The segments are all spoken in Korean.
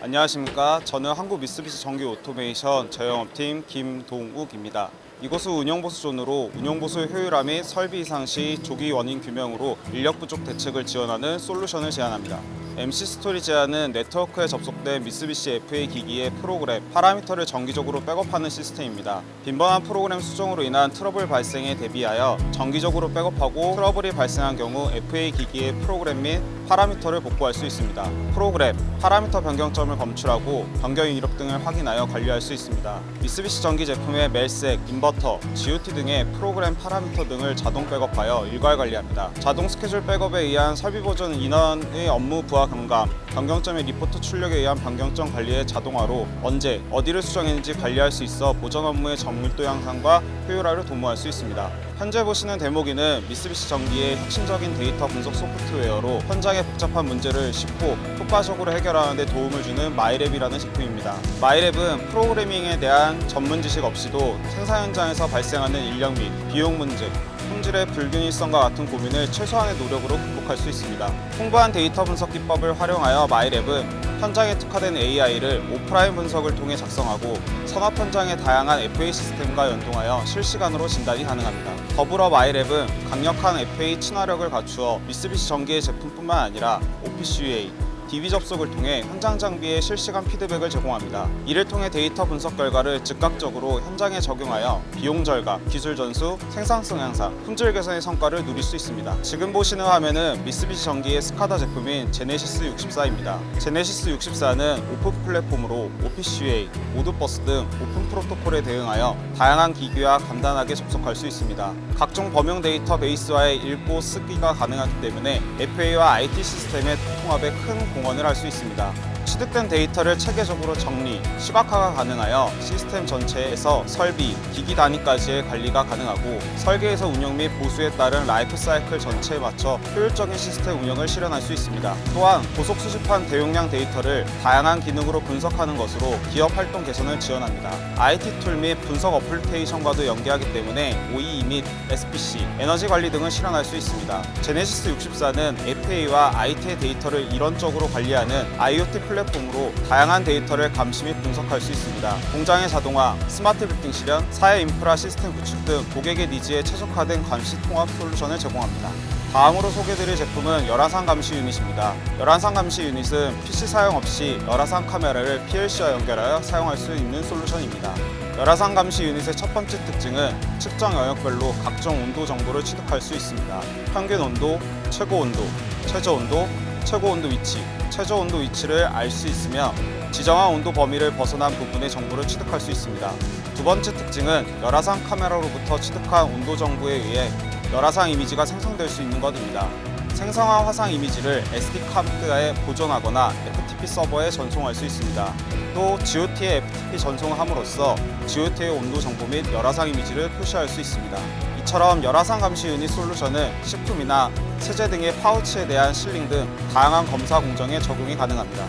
안녕하십니까. 저는 한국 미쓰비시 전기 오토메이션 저영업팀 김동욱입니다. 이곳은 운영보수존으로 운영보수 효율화 및 설비 이상 시 조기 원인 규명으로 인력 부족 대책을 지원하는 솔루션을 제안합니다. MC 스토리 제안은 네트워크에 접속된 미쓰비시 FA 기기의 프로그램, 파라미터를 정기적으로 백업하는 시스템입니다. 빈번한 프로그램 수정으로 인한 트러블 발생에 대비하여 정기적으로 백업하고 트러블이 발생한 경우 FA 기기의 프로그램 및 파라미터를 복구할 수 있습니다. 프로그램, 파라미터 변경점을 검출하고 변경 이력 등을 확인하여 관리할 수 있습니다. 미쓰비시 전기 제품의 멜색, 인버터, GOT 등의 프로그램 파라미터 등을 자동 백업하여 일괄 관리합니다. 자동 스케줄 백업에 의한 설비 보존 인원의 업무 부하 경감, 변경점의 리포트 출력에 의한 변경점 관리의 자동화로 언제 어디를 수정했는지 관리할 수 있어 보전 업무의 정밀도 향상과 효율화를 도모할 수 있습니다. 현재 보시는 데모기는 미쓰비시 전기의 혁신적인 데이터 분석 소프트웨어로 현장의 복잡한 문제를 쉽고 효과적으로 해결하는 데 도움을 주는 마이랩이라는 제품입니다. 마이랩은 프로그래밍에 대한 전문 지식 없이도 생산 현장에서 발생하는 인력 및 비용 문제, 품질의 불균일성과 같은 고민을 최소한의 노력으로 극복할 수 있습니다. 풍부한 데이터 분석 기법을 활용하여 마이랩은 현장에 특화된 AI를 오프라인 분석을 통해 작성하고 산업 현장의 다양한 FA 시스템과 연동하여 실시간으로 진단이 가능합니다. 더불어 마이랩은 강력한 FA 친화력을 갖추어 미쓰비시 전기의 제품뿐만 아니라 OPC-UA, DB 접속을 통해 현장 장비의 실시간 피드백을 제공합니다. 이를 통해 데이터 분석 결과를 즉각적으로 현장에 적용하여 비용 절감, 기술 전수, 생산성 향상, 품질 개선의 성과를 누릴 수 있습니다. 지금 보시는 화면은 미쓰비시 전기의 스카다 제품인 제네시스 64입니다. 제네시스 64는 오픈 플랫폼으로 OPC-UA, 모드버스 등 오픈 프로토콜에 대응하여 다양한 기기와 간단하게 접속할 수 있습니다. 각종 범용 데이터 베이스와의 읽고 쓰기가 가능하기 때문에 FA와 IT 시스템의 통합에 큰 공헌을 할 수 있습니다. 취득된 데이터를 체계적으로 정리, 시각화가 가능하여 시스템 전체에서 설비, 기기 단위까지의 관리가 가능하고 설계에서 운영 및 보수에 따른 라이프 사이클 전체에 맞춰 효율적인 시스템 운영을 실현할 수 있습니다. 또한 고속 수집한 대용량 데이터를 다양한 기능으로 분석하는 것으로 기업 활동 개선을 지원합니다. IT 툴 및 분석 어플리케이션과도 연계하기 때문에 OEE 및 SPC, 에너지 관리 등을 실현할 수 있습니다. 제네시스 64는 FA와 IT의 데이터를 일원적 관리하는 IoT 플랫폼으로 다양한 데이터를 감시 및 분석할 수 있습니다. 공장의 자동화, 스마트 빌딩 실현, 사회 인프라 시스템 구축 등 고객의 니즈에 최적화된 감시 통합 솔루션을 제공합니다. 다음으로 소개드릴 제품은 열화상 감시 유닛입니다. 열화상 감시 유닛은 PC 사용 없이 열화상 카메라를 PLC와 연결하여 사용할 수 있는 솔루션입니다. 열화상 감시 유닛의 첫 번째 특징은 측정 영역별로 각종 온도 정보를 취득할 수 있습니다. 평균 온도, 최고 온도, 최저 온도, 최고 온도 위치, 최저 온도 위치를 알 수 있으며 지정한 온도 범위를 벗어난 부분의 정보를 취득할 수 있습니다. 두 번째 특징은 열화상 카메라로부터 취득한 온도 정보에 의해 열화상 이미지가 생성될 수 있는 것입니다. 생성한 화상 이미지를 SD 카드에 보존하거나 FTP 서버에 전송할 수 있습니다. 또 GOT에 FTP 전송함으로써 GOT의 온도 정보 및 열화상 이미지를 표시할 수 있습니다. 이처럼 열화상 감시 유닛 솔루션은 식품이나 세제 등의 파우치에 대한 실링 등 다양한 검사 공정에 적용이 가능합니다.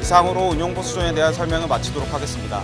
이상으로 운용 보수존에 대한 설명을 마치도록 하겠습니다.